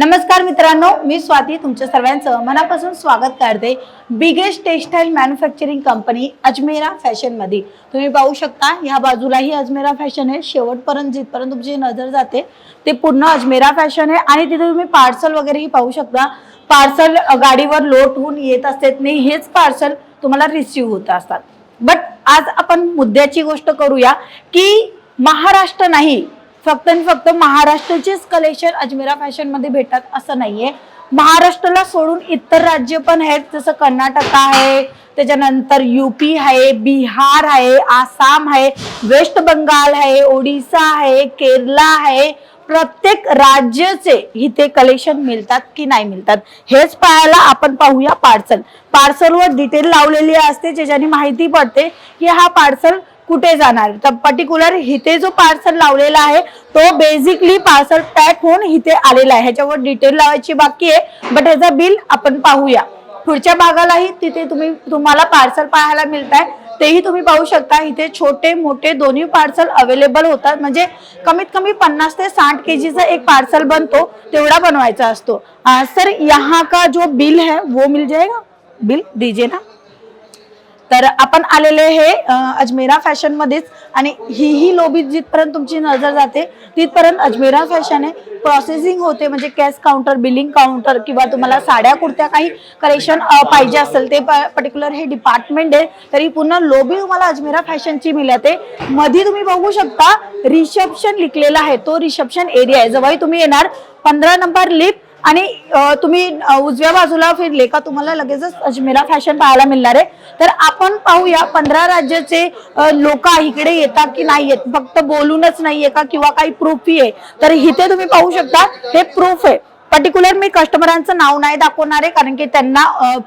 नमस्कार मित्रांनो मी स्वाती तुमच्या सर्वांचं मनापासून स्वागत करते. Biggest textile manufacturing company Ajmera फॅशनमध्ये तुम्ही पाहू शकता ह्या बाजूलाही अजमेरा फॅशन आहे. शेवटपर्यंत जिथपर्यंत तुमची नजर जाते ते पूर्ण अजमेरा फॅशन आहे. आणि तिथे तुम्ही पार्सल वगैरेही पाहू शकता. पार्सल गाडीवर लोट होऊन येत असते नाही हेच पार्सल तुम्हाला रिसिव्ह होत असतात. बट आज आपण मुद्द्याची गोष्ट करूया की महाराष्ट्र नाही फक्त आणि फक्त महाराष्ट्राचेच कलेक्शन अजमेरा फॅशनमध्ये भेटतात असं नाहीये. महाराष्ट्राला सोडून इतर राज्य पण आहेत जसं कर्नाटक आहे त्याच्यानंतर युपी आहे बिहार आहे आसाम आहे वेस्ट बंगाल आहे ओडिसा आहे केरला आहे. प्रत्येक राज्याचे इथे कलेक्शन मिळतात की नाही मिळतात हेच पाहायला आपण पाहूया पार्सल पार्सलवर डिटेल लावलेली असते ज्याच्याने माहिती पडते की हा पार्सल कुठे जाणार? तर पर्टिक्युलर इथे जो पार्सल लावलेला आहे तो बेसिकली पार्सल पॅक होऊन इथे आलेला आहे. ह्याच्यावर डिटेल लावायची बाकी आहे बट ह्याचा बिल आपण पाहूया. पुढच्या भागालाही तिथे तुम्ही तुम्हाला पार्सल पाहायला मिळत आहे तेही तुम्ही पाहू शकता. इथे छोटे मोठे दोन्ही पार्सल अवेलेबल होतात. म्हणजे कमीत कमी पन्नास ते साठ के जीचा एक पार्सल बनतो तेवढा बनवायचा असतो. सर यहाँ का जो बिल है वो मिल जाएगा? बिल दीजिए ना. तर आपण आलेले हे अजमेरा फॅशन मध्येच आणि ही ही लोबी जिथपर्यंत तुमची नजर जाते तिथपर्यंत अजमेरा फॅशन आहे. प्रोसेसिंग होते म्हणजे कॅश काउंटर बिलिंग काउंटर किंवा तुम्हाला साड्या कुर्त्या काही कलेक्शन पाहिजे असेल ते पर्टिक्युलर हे डिपार्टमेंट आहे. तरी पुन्हा लोबी तुम्हाला अजमेरा फॅशनची मिळते मध्ये तुम्ही बघू शकता रिसेप्शन लिखलेला आहे. तो रिसेप्शन एरिया आहे. जवळ तुम्ही येणार. पंधरा नंबर लिफ्ट आणि तुम्ही उजव्या बाजूला फिरले का तुम्हाला लगेचच अजमेरा फॅशन पाहायला मिळणार आहे. तर आपण पाहूया पंधरा राज्याचे लोक इकडे येतात की नाही येत. फक्त बोलूनच नाहीये का किंवा काही प्रूफही आहे. तर इथे तुम्ही पाहू शकता हे प्रूफ आहे. पर्टिक्युलर मी कस्टमरांचं नाव नाही दाखवणार आहे कारण की त्यांना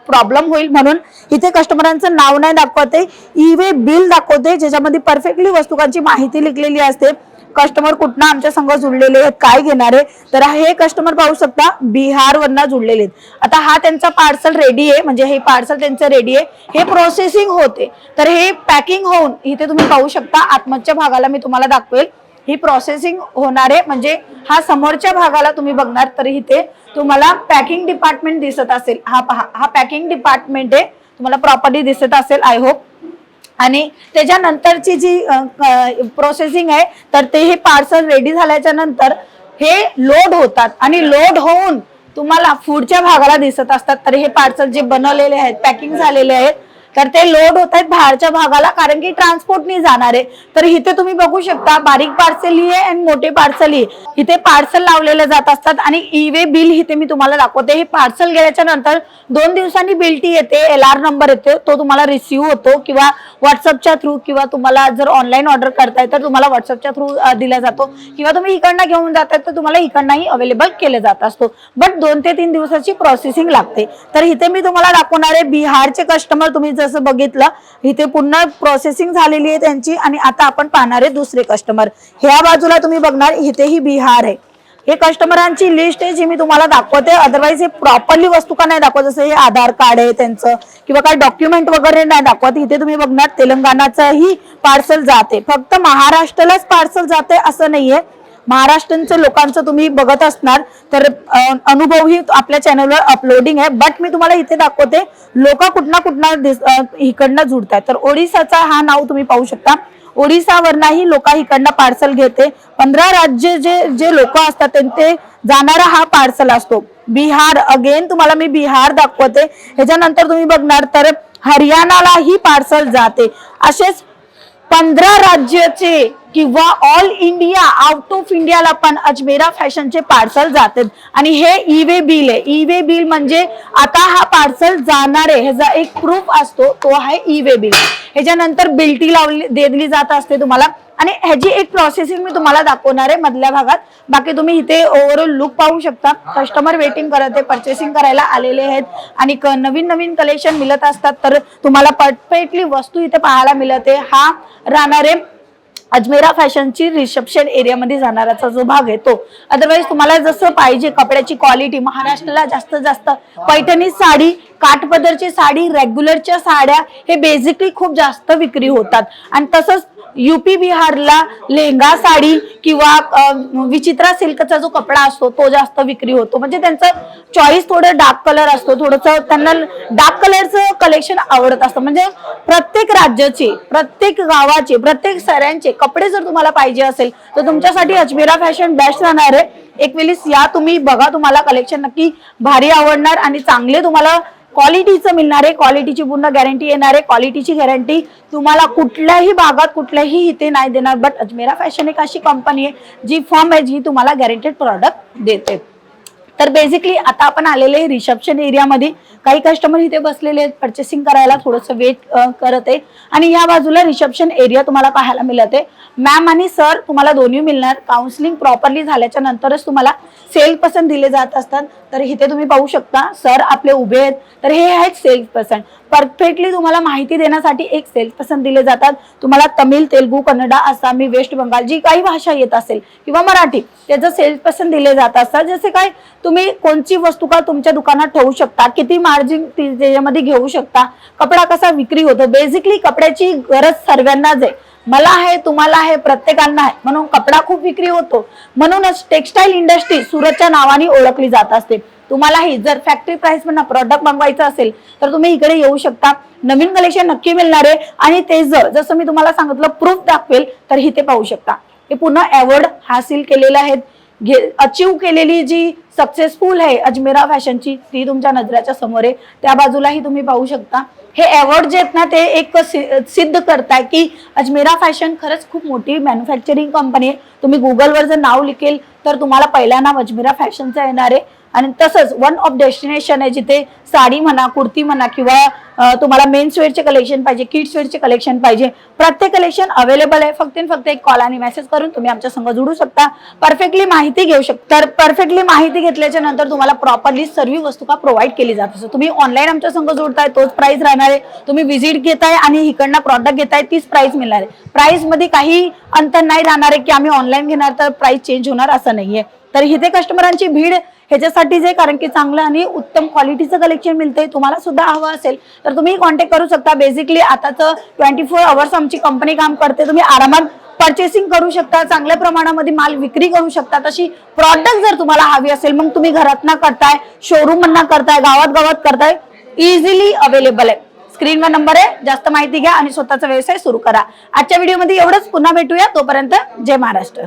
प्रॉब्लेम होईल म्हणून इथे कस्टमरांचं नाव नाही दाखवते ई वे बिल दाखवते ज्याच्यामध्ये परफेक्टली वस्तुकांची माहिती लिखलेली असते. कस्टमर कुठनं आमच्या संघ जुळलेले आहेत काय घेणार आहे? तर हे कस्टमर पाहू शकता बिहार वरनं जुळलेले आहेत. आता हा त्यांचा पार्सल रेडी आहे म्हणजे हे पार्सल त्यांचं रेडी आहे. हे प्रोसेसिंग होते. तर हे पॅकिंग होऊन इथे तुम्ही पाहू शकता आतमधच्या भागाला मी तुम्हाला दाखवेल. ही प्रोसेसिंग होणार आहे म्हणजे हा समोरच्या भागाला तुम्ही बघणार तर इथे तुम्हाला पॅकिंग डिपार्टमेंट दिसत असेल. हा पहा हा पॅकिंग डिपार्टमेंट आहे. तुम्हाला प्रॉपर्टी दिसत असेल आय होप आणि त्याच्यानंतरची जी प्रोसेसिंग आहे तर ते हे पार्सल रेडी झाल्याच्यानंतर हे लोड होतात. आणि लोड होऊन तुम्हाला पुढच्या भागाला दिसत असतात. तर हे पार्सल जे बनवलेले आहेत पॅकिंग झालेले आहेत तर ते लोड होत आहेत बाहेरच्या भागाला कारण की ट्रान्सपोर्टनी जाणार. आहे तर इथे तुम्ही बघू शकता बारीक पार्सल ही आहे आणि मोठे पार्सल ही. आहे. इथे पार्सल लावलेले जात असतात आणि ई वे बिल इथे मी तुम्हाला दाखवते. हे पार्सल गेल्याच्यानंतर दोन दिवसांनी बिल टी येते एल आर नंबर येते तो तुम्हाला रिसिव्ह होतो किंवा व्हॉट्सअपच्या थ्रू किंवा तुम्हाला जर ऑनलाईन ऑर्डर करताय तर तुम्हाला व्हॉट्सअपच्या थ्रू दिला जातो. किंवा तुम्ही इकडनं घेऊन जाताय तर तुम्हाला इकडनंही अवेलेबल केले जात असतो. बट दोन ते तीन दिवसाची प्रोसेसिंग लागते. तर इथे मी तुम्हाला दाखवणार आहे बिहारचे कस्टमर तुम्ही जसं बघितलं इथे पुन्हा प्रोसेसिंग झालेली आहे त्यांची आणि आता आपण पाहणार आहे दुसरे कस्टमर ह्या बाजूला तुम्ही बघणार इथेही बिहार आहे. हे कस्टमरांची लिस्ट आहे जी मी तुम्हाला दाखवते. अदरवाईज हे प्रॉपरली वस्तू का नाही दाखवत? जसं हे आधार कार्ड आहे त्यांचं किंवा काय डॉक्युमेंट वगैरे नाही दाखवत. इथे तुम्ही बघणार तेलंगणाचंही पार्सल जाते. फक्त महाराष्ट्रालाच पार्सल जाते असं नाहीये. महाराष्ट्रांचं लोकांचं तुम्ही बघत असणार तर अनुभवही आपल्या चॅनलवर अपलोडिंग आहे. बट मी तुम्हाला इथे दाखवते लोक कुठना कुठना दिस- इकडनं जुडतात तर ओडिसाचा हा नाव तुम्ही पाहू शकता. ओडिसावरनाही लोक इकडनं पार्सल घेते. पंधरा राज्य जे जे लोक असतात त्यांचे जाणारा हा पार्सल असतो. बिहार अगेन तुम्हाला मी बिहार दाखवते. ह्याच्यानंतर तुम्ही बघणार तर हरियाणालाही पार्सल जाते. असेच पंधरा राज्याचे किंवा ऑल इंडिया आउट ऑफ इंडियाला पण अजमेरा फॅशनचे पार्सल जातात. आणि हे ई वे बिल आहे. ई वे बिल म्हणजे आता हा पार्सल जाणार आहे. ह्याचा एक प्रूफ असतो तो आहे ई वे बिल. ह्याच्यानंतर बिल्टी लावली दिली जात असते तुम्हाला. आणि ह्याची एक प्रोसेसिंग मी तुम्हाला दाखवणार आहे मधल्या भागात. बाकी तुम्ही इथे ओव्हरऑल लुक पाहू शकता. कस्टमर वेटिंग करत आहे परचेसिंग करायला आलेले आहेत. आणि नवीन नवीन कलेक्शन मिळत असतात. तर तुम्हाला परफेक्टली वस्तू इथे पाहायला मिळते हा राहणार आहे अजमेरा फॅशनची रिसेप्शन एरियामध्ये जाणाराचा जो भाग आहे तो. अदरवाईज तुम्हाला जसं पाहिजे कपड्याची क्वालिटी महाराष्ट्राला जास्त जास्त पैठणी साडी काठपदरची साडी रेग्युलरच्या साड्या हे बेसिकली खूप जास्त विक्री होतात. आणि तसंच युपी बिहारला लेहंगा साडी किंवा विचित्रा सिल्कचा जो कपडा असतो तो जास्त विक्री होतो. म्हणजे त्यांचं चॉईस थोडं डार्क कलर असतो थोडंसं त्यांना डार्क कलरचं कलेक्शन आवडत असतं. म्हणजे प्रत्येक राज्याचे प्रत्येक गावाचे प्रत्येक सऱ्यांचे कपडे जर तुम्हाला पाहिजे असेल तर तुमच्यासाठी अजमेरा फॅशन बेस्ट राहणार आहे. एक वेळेस या तुम्ही बघा तुम्हाला कलेक्शन नक्की भारी आवडणार आणि चांगले तुम्हाला क्वालिटीचं मिळणार आहे क्वालिटीची पूर्ण गॅरंटी येणार आहे क्वालिटीची गॅरंटी तुम्हाला कुठल्याही भागात कुठल्याही इथे नाही देणार. बट अजमेरा फॅशन एक अशी कंपनी आहे जी फॉर्म आहे जी तुम्हाला गॅरंटेड प्रॉडक्ट देते. तर बेसिकली आता आपण आलेले रिसेप्शन एरियामध्ये काही कस्टमर इथे बसलेले आहेत पर्चेसिंग करायला थोडंसं वेट करत आहे. आणि या बाजूला रिसेप्शन एरिया तुम्हाला पाहायला मिळत आहे. मॅम आणि सर तुम्हाला दोन्ही मिळणार. काउन्सिलिंग प्रॉपरली झाल्याच्या नंतरच तुम्हाला सेल पर्सन दिले जात असतात. तर इथे तुम्ही पाहू शकता सर आपले उभे आहेत. तर हे आहेत सेल्फ पर्सन परफेक्टली तुम्हाला माहिती देण्यासाठी एक सेल्फ पसंत दिले जातात. तुम्हाला तमिळ तेलगू कन्नडा आसामी वेस्ट बंगाल जी काही भाषा येत असेल किंवा मराठी त्याचं सेल्स पसंत दिले जात असतात जसे काय तुम्ही कोणची वस्तू का तुमच्या दुकानात ठेवू शकता? किती मार्जिन त्याच्यामध्ये घेऊ शकता? कपडा कसा विक्री होतो? बेसिकली कपड्याची गरज सर्वांनाच आहे. मला आहे तुम्हाला आहे प्रत्येकांना आहे. म्हणून कपडा खूप विक्री होतो. म्हणूनच टेक्सटाईल इंडस्ट्री सुरतच्या नावाने ओळखली जात असते. तुम्हालाही जर फॅक्टरी प्राइस म्हणा प्रॉडक्ट मागवायचं असेल तर तुम्ही इकडे येऊ शकता. नवीन कलेक्शन नक्की मिळणार आहे. आणि ते जर जसं मी तुम्हाला सांगितलं प्रूफ दाखवेल तर इथे पाहू शकता. हे पूर्ण अवॉर्ड हासिल केलेले आहेत. घे अचीव केलेली जी सक्सेसफुल आहे अजमेरा फॅशनची ती तुमच्या नजराच्या समोर आहे. त्या बाजूलाही तुम्ही पाहू शकता. हे अवॉर्ड जे आहेत ना ते एक सि- सिद्ध करताय की अजमेरा फॅशन खरंच खूप मोठी मॅन्युफॅक्चरिंग कंपनी आहे. तुम्ही गुगलवर जर नाव लिखेल तर तुम्हाला पहिला नाव अजमेरा फॅशनचं येणार आहे. आणि तसंच वन ऑफ डेस्टिनेशन आहे जिथे साडी म्हणा कुर्ती म्हणा किंवा तुम्हाला मेन्स वेअरचे कलेक्शन पाहिजे किड्स वेअरचे कलेक्शन पाहिजे. प्रत्येक कलेक्शन अवेलेबल आहे. फक्त फक्त एक कॉल आणि मेसेज करून तुम्ही आमच्या संग जुडू शकता. परफेक्टली माहिती घेऊ शकता तर परफेक्टली माहिती घेतल्याच्या नंतर तुम्हाला प्रॉपरली सर्व वस्तू का प्रोव्हाइड केली जात असते तुम्ही ऑनलाईन आमच्या संघ जोडताय तोच प्राइस राहणार आहे. तुम्ही व्हिजिट घेताय आणि इकडनं प्रॉडक्ट घेताय तीच प्राइस मिळणार आहे. प्राइसमध्ये काही अंतर नाही राहणार आहे की आम्ही ऑनलाईन घेणार तर प्राइस चेंज होणार असं नाहीये. तर इथे कस्टमरांची भीड ह्याच्यासाठीच आहे कारण की चांगलं आणि उत्तम क्वालिटीचं कलेक्शन मिळतंय तुम्हाला सुद्धा हवं असेल तर तुम्ही कॉन्टॅक्ट करू शकता. बेसिकली आताच ट्वेंटी फोर आवर्स आमची कंपनी काम करते. तुम्ही आरामात परचेसिंग करू शकता चांगल्या प्रमाणामध्ये माल विक्री करू शकता. तशी प्रॉडक्ट जर तुम्हाला हवी असेल मग तुम्ही घरात ना करताय शोरूम ना करताय गावात गावात करताय इझिली अवेलेबल आहे. स्क्रीनवर नंबर आहे जास्त माहिती घ्या आणि स्वतःचा व्यवसाय सुरू करा. आजच्या व्हिडिओमध्ये एवढंच. पुन्हा भेटूया. तोपर्यंत जय महाराष्ट्र.